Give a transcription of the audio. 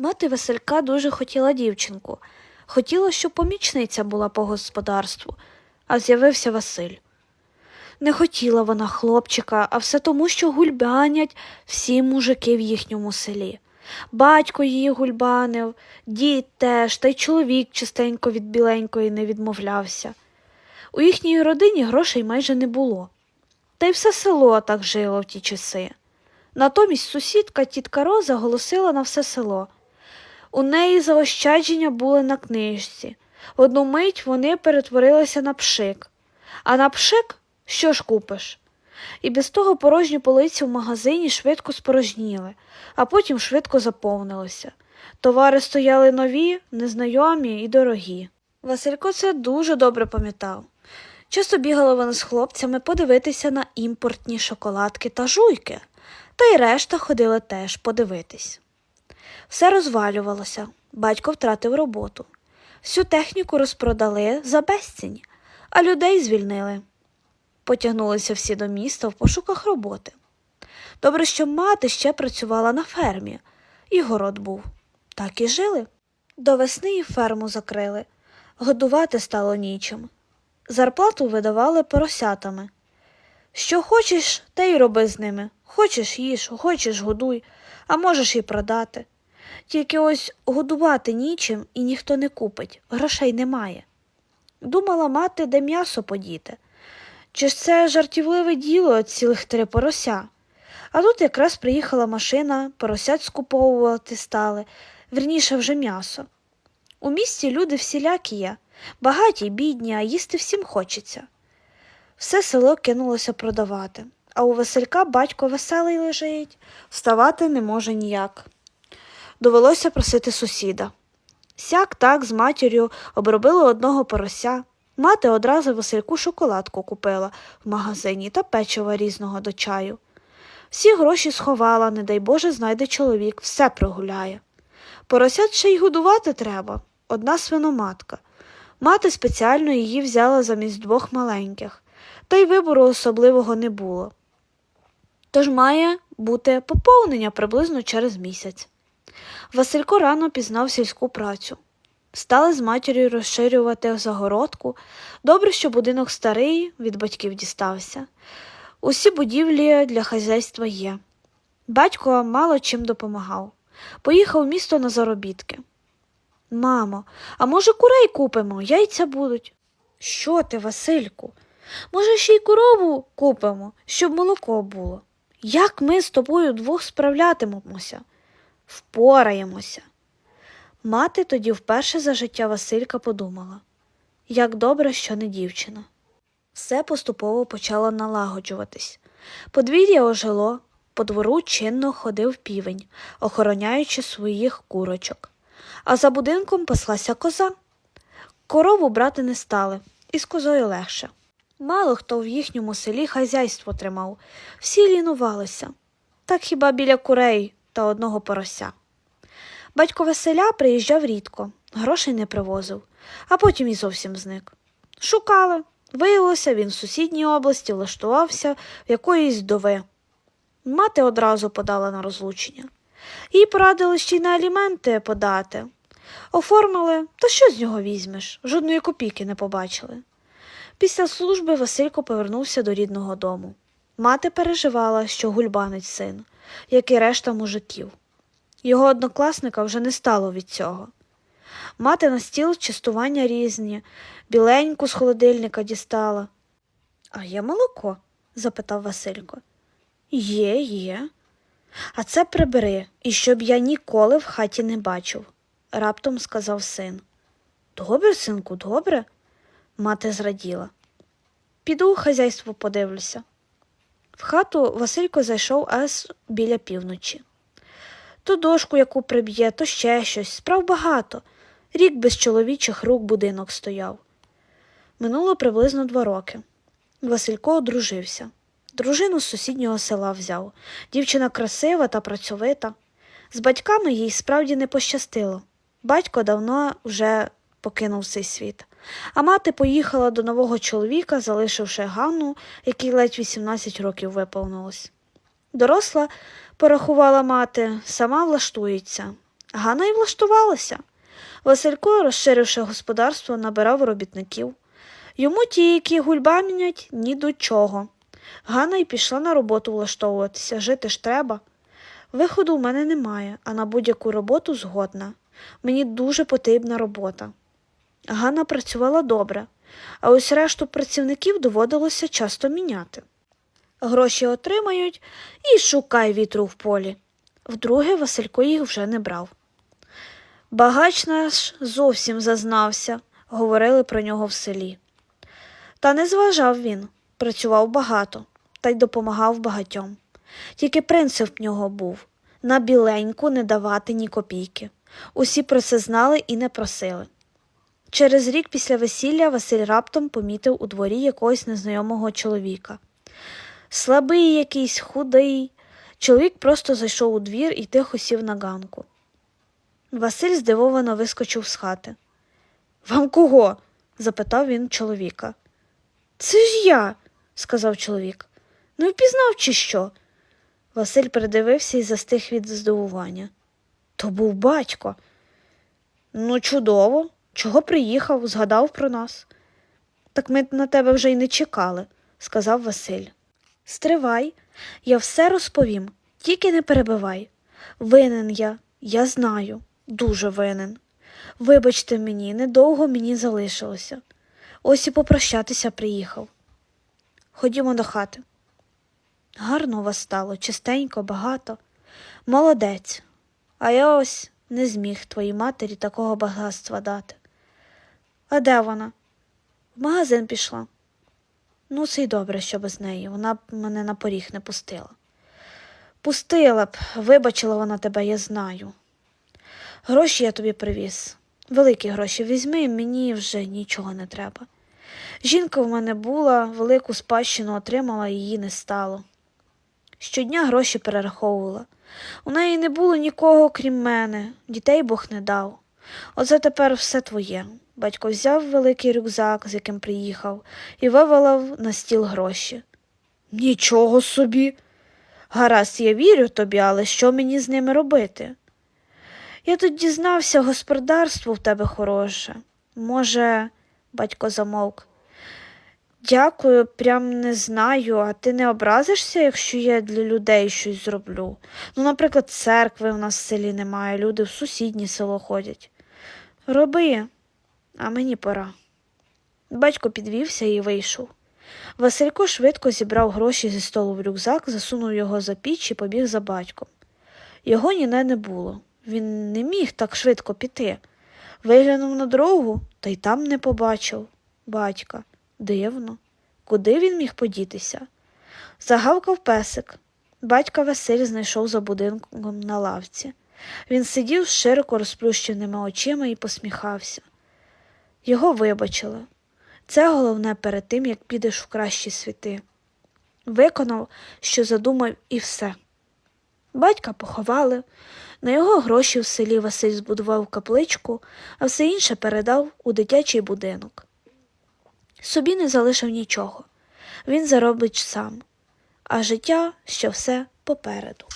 Мати Василька дуже хотіла дівчинку, хотіла, щоб помічниця була по господарству, а з'явився Василь. Не хотіла вона хлопчика, а все тому, що гульбанять всі мужики в їхньому селі. Батько її гульбанив, дід теж, та й чоловік частенько від біленької не відмовлявся. У їхній родині грошей майже не було. Та й все село так жило в ті часи. Натомість сусідка тітка Роза голосила на все село. У неї заощадження були на книжці. В одну мить вони перетворилися на пшик. А на пшик що ж купиш? І без того порожні полиці в магазині швидко спорожніли, а потім швидко заповнилися. Товари стояли нові, незнайомі і дорогі. Василько це дуже добре пам'ятав. Часто бігала вона з хлопцями подивитися на імпортні шоколадки та жуйки, та й решта ходили теж подивитись. Все розвалювалося, батько втратив роботу. Всю техніку розпродали за безцінь, а людей звільнили. Потягнулися всі до міста в пошуках роботи. Добре, що мати ще працювала на фермі, і город був. Так і жили. До весни і ферму закрили, годувати стало нічим. Зарплату видавали поросятами. Що хочеш, те й роби з ними. Хочеш їж, хочеш годуй, а можеш і продати. Тільки ось годувати нічим і ніхто не купить, грошей немає. Думала мати, де м'ясо подіти. Чи ж це жартівливе діло цілих три порося? А тут якраз приїхала машина, поросят скуповувати стали, верніше вже м'ясо. У місті люди всілякі є, багаті бідні, а їсти всім хочеться. Все село кинулося продавати, а у Василька батько веселий лежить, вставати не може ніяк. Довелося просити сусіда. Сяк так з матір'ю обробили одного порося. Мати одразу Васильку шоколадку купила в магазині та печива різного до чаю. Всі гроші сховала, не дай Боже, знайде чоловік, все прогуляє. Поросят ще й годувати треба, одна свиноматка. Мати спеціально її взяла замість двох маленьких, та й вибору особливого не було. Тож має бути поповнення приблизно через місяць. Василько рано пізнав сільську працю. Стали з матір'ю розширювати загородку. Добре, що будинок старий від батьків дістався. Усі будівлі для хазяйства є. Батько мало чим допомагав. Поїхав в місто на заробітки. Мамо, а може курей купимо, яйця будуть. Що ти, Васильку? Може, ще й корову купимо, щоб молоко було. Як ми з тобою двох справлятимемося? Впораємося. Мати тоді вперше за життя Василька подумала як добре, що не дівчина. Все поступово почало налагоджуватись. Подвір'я ожило, по двору чинно ходив півень, охороняючи своїх курочок. А за будинком паслася коза. Корову брати не стали, і з козою легше. Мало хто в їхньому селі хазяйство тримав, всі лінувалися. Так хіба біля курей та одного порося. Батько Василя приїжджав рідко, грошей не привозив, а потім і зовсім зник. Шукали. Виявилося, він в сусідній області влаштувався в якоїсь вдови. Мати одразу подала на розлучення. Їй порадили ще й на аліменти подати. Оформили, та що з нього візьмеш? Жодної копійки не побачили. Після служби Василько повернувся до рідного дому. Мати переживала, що гульбанить син, як і решта мужиків. Його однокласника вже не стало від цього. Мати на стіл частування різні, біленьку з холодильника дістала. А є молоко? запитав Василько. Є, є. А це прибери, і щоб я ніколи в хаті не бачив, раптом сказав син. Добре, синку, добре, мати зраділа. Піду у хазяйство подивлюся. В хату Василько зайшов аж біля півночі. То дошку, яку приб'є, то ще щось, справ багато. Рік без чоловічих рук будинок стояв. Минуло приблизно два роки. Василько одружився. Дружину з сусіднього села взяв. Дівчина красива та працьовита. З батьками їй справді не пощастило. Батько давно вже покинув цей світ, а мати поїхала до нового чоловіка, залишивши Ганну, якій ледь 18 років виповнилось. Доросла, порахувала мати, сама влаштується. Ганна й влаштувалася. Василько, розширивши господарство, набирав робітників. Йому ті, які гульбамінять, ні до чого. Ганна й пішла на роботу влаштовуватися, жити ж треба. Виходу в мене немає, а на будь-яку роботу згодна. Мені дуже потрібна робота. Ганна працювала добре, а ось решту працівників доводилося часто міняти. Гроші отримають і шукай вітру в полі. Вдруге Василько їх вже не брав. Багач наш зовсім зазнався, говорили про нього в селі. Та не зважав він, працював багато та й допомагав багатьом. Тільки принцип в нього був на біленьку не давати ні копійки. Усі про це знали і не просили. Через рік після весілля Василь раптом помітив у дворі якогось незнайомого чоловіка. Слабий якийсь, худий. Чоловік просто зайшов у двір і тихо сів на ганку. Василь здивовано вискочив з хати. Вам кого? запитав він чоловіка. Це ж я, сказав чоловік. Не впізнав, чи що? Василь придивився і застиг від здивування. То був батько. Ну, чудово. Чого приїхав, згадав про нас. Так ми на тебе вже й не чекали, сказав Василь. Стривай, я все розповім, тільки не перебивай. Винен я, я знаю, дуже винен. Вибачте мені, недовго мені залишилося. Ось і попрощатися приїхав. Ходімо до хати. Гарно у вас стало, чистенько, багато. Молодець. А я ось не зміг твоїй матері такого багатства дати. А де вона? В магазин пішла. Ну, це й добре, що без неї. Вона б мене на поріг не пустила. Пустила б, вибачила вона тебе, я знаю. Гроші я тобі привіз. Великі гроші візьми, мені вже нічого не треба. Жінка в мене була, велику спадщину отримала, її не стало. Щодня гроші перераховувала. У неї не було нікого, крім мене, дітей Бог не дав. Оце тепер все твоє. Батько взяв великий рюкзак, з яким приїхав, і вивалив на стіл гроші. Нічого собі. Гаразд, я вірю тобі, але що мені з ними робити? Я тут дізнався, господарство в тебе хороше. Може, батько замовк. Дякую, прям не знаю, а ти не образишся, якщо я для людей щось зроблю. Ну, наприклад, церкви в нас в селі немає, люди в сусіднє село ходять. Роби, а мені пора. Батько підвівся і вийшов. Василько швидко зібрав гроші зі столу в рюкзак, засунув його за піч і побіг за батьком. Його ніде не було. Він не міг так швидко піти. Виглянув на дорогу, та й там не побачив батька. Дивно, куди він міг подітися? Загавкав песик. Батька Василь знайшов за будинком на лавці. Він сидів з широко розплющеними очима і посміхався. Його вибачили. Це головне перед тим, як підеш в кращі світи. Виконав, що задумав, і все. Батька поховали, на його гроші в селі Василь збудував капличку, а все інше передав у дитячий будинок. Собі не залишив нічого. Він заробить сам, а життя ще все попереду.